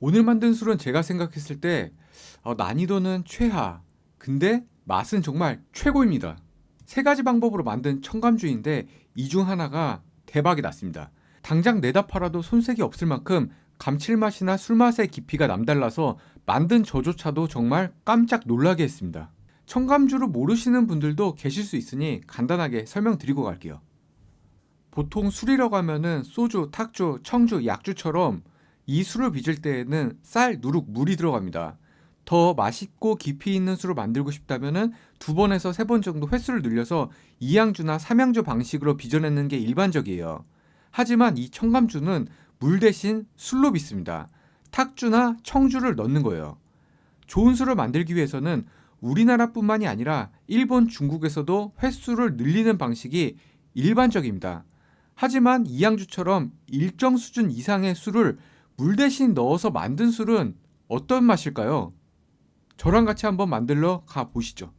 오늘 만든 술은 제가 생각했을 때 어, 난이도는 최하. 근데 맛은 정말 최고입니다. 세 가지 방법으로 만든 청감주인데 이 중 하나가 대박이 났습니다. 당장 내다 팔아도 손색이 없을 만큼 감칠맛이나 술맛의 깊이가 남달라서 만든 저조차도 정말 깜짝 놀라게 했습니다. 청감주를 모르시는 분들도 계실 수 있으니 간단하게 설명드리고 갈게요. 보통 술이라고 하면은 소주, 탁주, 청주, 약주처럼 이 술을 빚을 때에는 쌀, 누룩, 물이 들어갑니다. 더 맛있고 깊이 있는 술을 만들고 싶다면은 두 번에서 세 번 정도 횟수를 늘려서 이양주나 삼양주 방식으로 빚어내는 게 일반적이에요. 하지만 이 청감주는 물 대신 술로 빚습니다. 탁주나 청주를 넣는 거예요. 좋은 술을 만들기 위해서는 우리나라뿐만이 아니라 일본, 중국에서도 횟수를 늘리는 방식이 일반적입니다. 하지만 이양주처럼 일정 수준 이상의 술을 물 대신 넣어서 만든 술은 어떤 맛일까요? 저랑 같이 한번 만들러 가 보시죠.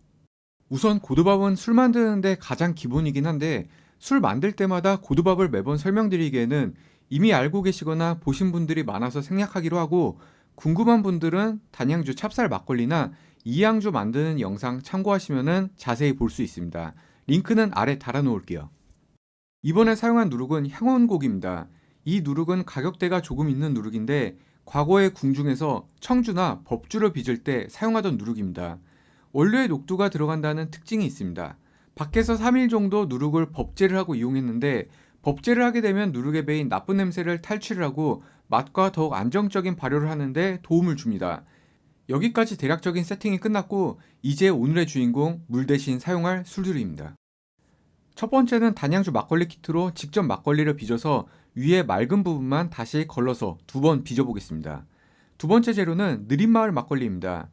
우선 고두밥은 술 만드는데 가장 기본이긴 한데 술 만들 때마다 고두밥을 매번 설명드리기에는 이미 알고 계시거나 보신 분들이 많아서 생략하기로 하고 궁금한 분들은 단양주 찹쌀 막걸리나 이양주 만드는 영상 참고하시면 자세히 볼 수 있습니다. 링크는 아래 달아놓을게요. 이번에 사용한 누룩은 향원곡입니다. 이 누룩은 가격대가 조금 있는 누룩인데 과거의 궁중에서 청주나 법주를 빚을 때 사용하던 누룩입니다. 원료에 녹두가 들어간다는 특징이 있습니다. 밖에서 3일 정도 누룩을 법제를 하고 이용했는데 법제를 하게 되면 누룩에 배인 나쁜 냄새를 탈취를 하고 맛과 더욱 안정적인 발효를 하는데 도움을 줍니다. 여기까지 대략적인 세팅이 끝났고 이제 오늘의 주인공 물 대신 사용할 술들입니다. 첫 번째는 단양주 막걸리 키트로 직접 막걸리를 빚어서 위에 맑은 부분만 다시 걸러서 두 번 빚어보겠습니다. 두 번째 재료는 느린마을 막걸리입니다.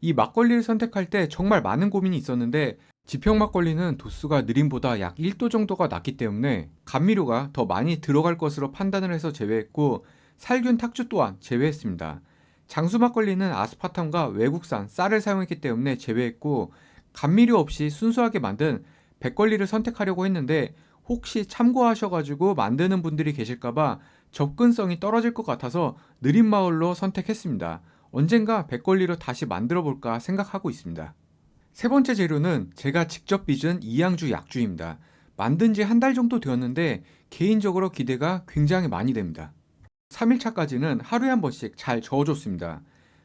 이 막걸리를 선택할 때 정말 많은 고민이 있었는데 지평 막걸리는 도수가 느림보다 약 1도 정도가 낮기 때문에 감미료가 더 많이 들어갈 것으로 판단을 해서 제외했고 살균 탁주 또한 제외했습니다. 장수 막걸리는 아스파탐과 외국산 쌀을 사용했기 때문에 제외했고 감미료 없이 순수하게 만든 백걸리를 선택하려고 했는데 혹시 참고하셔가지고 만드는 분들이 계실까봐 접근성이 떨어질 것 같아서 느린 마을로 선택했습니다. 언젠가 백걸리로 다시 만들어 볼까 생각하고 있습니다. 세 번째 재료는 제가 직접 빚은 이양주 약주입니다. 만든 지 한 달 정도 되었는데 개인적으로 기대가 굉장히 많이 됩니다. 3일차까지는 하루에 한 번씩 잘 저어줬습니다.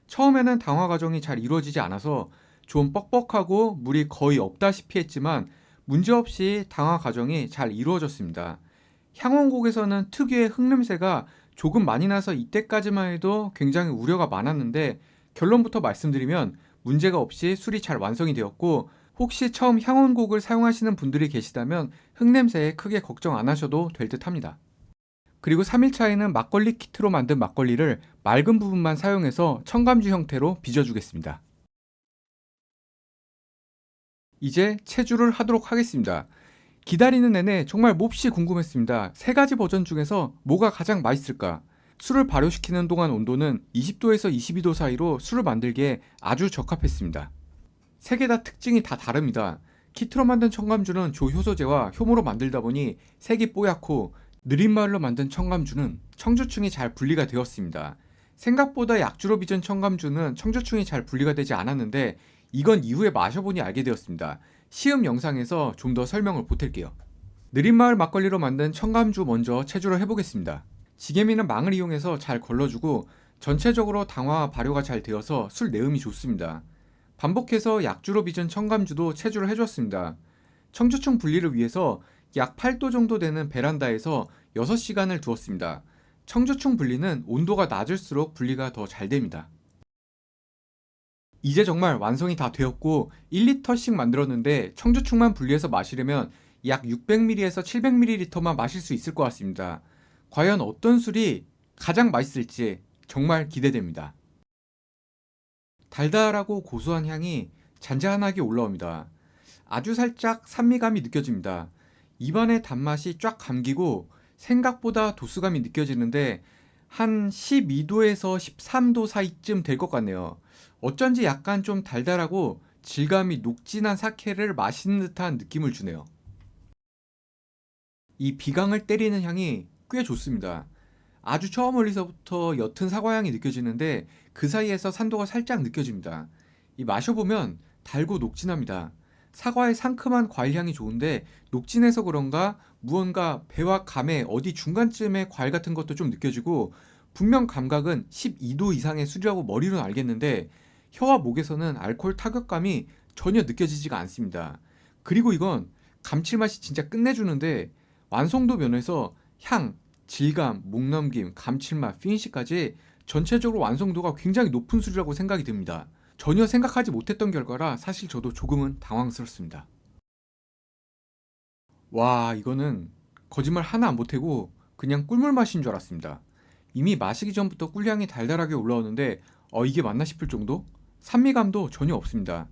처음에는 당화 과정이 잘 이루어지지 않아서 좀 뻑뻑하고 물이 거의 없다시피 했지만 문제없이 당화 과정이 잘 이루어졌습니다. 향원곡에서는 특유의 흙냄새가 조금 많이 나서 이때까지만 해도 굉장히 우려가 많았는데 결론부터 말씀드리면 문제가 없이 술이 잘 완성이 되었고 혹시 처음 향원곡을 사용하시는 분들이 계시다면 흙냄새에 크게 걱정 안 하셔도 될 듯 합니다. 그리고 3일차에는 막걸리 키트로 만든 막걸리를 맑은 부분만 사용해서 청감주 형태로 빚어주겠습니다. 이제 체주를 하도록 하겠습니다. 기다리는 내내 정말 몹시 궁금했습니다. 세 가지 버전 중에서 뭐가 가장 맛있을까? 술을 발효시키는 동안 온도는 20도에서 22도 사이로 술을 만들기에 아주 적합했습니다. 세 개 다 특징이 다 다릅니다. 키트로 만든 청감주는 조효소제와 효모로 만들다 보니 색이 뽀얗고 느린 마을로 만든 청감주는 청주충이 잘 분리가 되었습니다. 생각보다 약주로 빚은 청감주는 청주충이 잘 분리가 되지 않았는데 이건 이후에 마셔보니 알게 되었습니다. 시음 영상에서 좀 더 설명을 보탤게요. 느린마을 막걸리로 만든 청감주 먼저 체주를 해보겠습니다. 지게미는 망을 이용해서 잘 걸러주고 전체적으로 당화와 발효가 잘 되어서 술 내음이 좋습니다. 반복해서 약주로 빚은 청감주도 체주를 해줬습니다. 청주충 분리를 위해서 약 8도 정도 되는 베란다에서 6시간을 두었습니다. 청주충 분리는 온도가 낮을수록 분리가 더 잘 됩니다. 이제 정말 완성이 다 되었고 1리터씩 만들었는데 청주충만 분리해서 마시려면 약 600ml에서 700ml만 마실 수 있을 것 같습니다. 과연 어떤 술이 가장 맛있을지 정말 기대됩니다. 달달하고 고소한 향이 잔잔하게 올라옵니다. 아주 살짝 산미감이 느껴집니다. 입안의 단맛이 쫙 감기고 생각보다 도수감이 느껴지는데 한 12도에서 13도 사이쯤 될 것 같네요. 어쩐지 약간 좀 달달하고 질감이 녹진한 사케를 마시는 듯한 느낌을 주네요. 이 비강을 때리는 향이 꽤 좋습니다. 아주 처음 멀리서부터 옅은 사과 향이 느껴지는데 그 사이에서 산도가 살짝 느껴집니다. 이 마셔보면 달고 녹진합니다. 사과의 상큼한 과일 향이 좋은데 녹진해서 그런가 무언가 배와 감에 어디 중간쯤에 과일 같은 것도 좀 느껴지고 분명 감각은 12도 이상의 술이라고 머리로는 알겠는데 혀와 목에서는 알코올 타격감이 전혀 느껴지지가 않습니다. 그리고 이건 감칠맛이 진짜 끝내주는데 완성도 면에서 향, 질감, 목넘김, 감칠맛, 피니시까지 전체적으로 완성도가 굉장히 높은 술이라고 생각이 듭니다. 전혀 생각하지 못했던 결과라 사실 저도 조금은 당황스럽습니다. 와, 이거는 거짓말 하나 안 보태고 그냥 꿀물 맛인 줄 알았습니다. 이미 마시기 전부터 꿀향이 달달하게 올라오는데 어, 이게 맞나 싶을 정도? 산미감도 전혀 없습니다.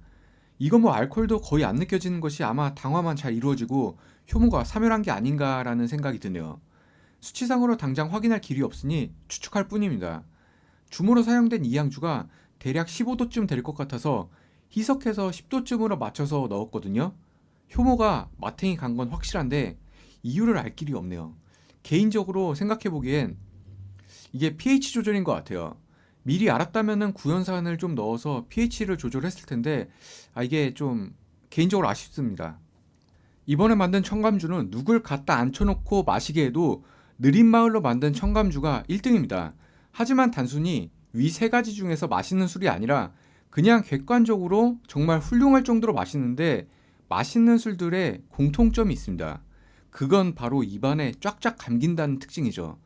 이거 뭐 알코올도 거의 안 느껴지는 것이 아마 당화만 잘 이루어지고 효모가 사멸한 게 아닌가라는 생각이 드네요. 수치상으로 당장 확인할 길이 없으니 추측할 뿐입니다. 주모로 사용된 이 양주가 대략 15도쯤 될 것 같아서 희석해서 10도쯤으로 맞춰서 넣었거든요. 효모가 마탱이 간 건 확실한데 이유를 알 길이 없네요. 개인적으로 생각해 보기엔 이게 pH 조절인 것 같아요. 미리 알았다면은 구연산을 좀 넣어서 pH를 조절했을 텐데 아 이게 좀 개인적으로 아쉽습니다. 이번에 만든 청감주는 누굴 갖다 앉혀놓고 마시게 해도 느린 마을로 만든 청감주가 1등입니다. 하지만 단순히 위 세 가지 중에서 맛있는 술이 아니라 그냥 객관적으로 정말 훌륭할 정도로 맛있는데 맛있는 술들의 공통점이 있습니다. 그건 바로 입안에 쫙쫙 감긴다는 특징이죠.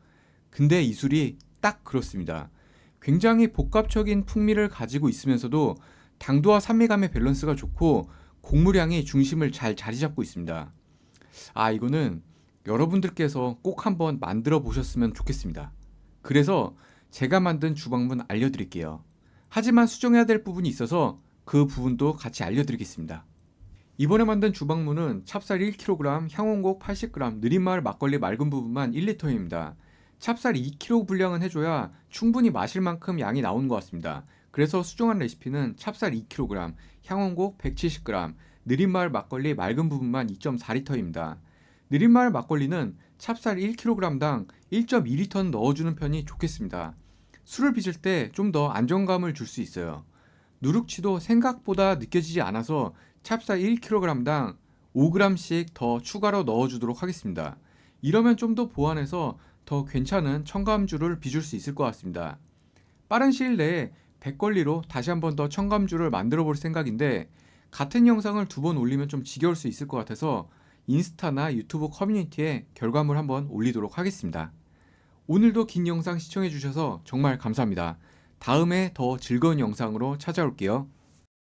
근데 이 술이 딱 그렇습니다. 굉장히 복합적인 풍미를 가지고 있으면서도 당도와 산미감의 밸런스가 좋고 곡물향이 중심을 잘 자리 잡고 있습니다. 아, 이거는 여러분들께서 꼭 한번 만들어 보셨으면 좋겠습니다. 그래서 제가 만든 주방문 알려드릴게요. 하지만 수정해야 될 부분이 있어서 그 부분도 같이 알려드리겠습니다. 이번에 만든 주방문은 찹쌀 1kg, 향원곡 80g, 느린마을 막걸리 맑은 부분만 1리터입니다. 찹쌀 2kg 분량은 해줘야 충분히 마실 만큼 양이 나오는 것 같습니다. 그래서 수정한 레시피는 찹쌀 2kg, 향원곡 170g, 느린마을 막걸리 맑은 부분만 2.4리터입니다. 느린마을 막걸리는 찹쌀 1kg당 1.2리터는 넣어주는 편이 좋겠습니다. 술을 빚을 때 좀 더 안정감을 줄 수 있어요. 누룩치도 생각보다 느껴지지 않아서 찹쌀 1kg당 5g씩 더 추가로 넣어주도록 하겠습니다. 이러면 좀 더 보완해서 더 괜찮은 첨가음주를 빚을 수 있을 것 같습니다. 빠른 시일 내에 백걸리로 다시 한번 더 첨가음주를 만들어 볼 생각인데 같은 영상을 두 번 올리면 좀 지겨울 수 있을 것 같아서 인스타나 유튜브 커뮤니티에 결과물 한번 올리도록 하겠습니다. 오늘도 긴 영상 시청해 주셔서 정말 감사합니다. 다음에 더 즐거운 영상으로 찾아올게요.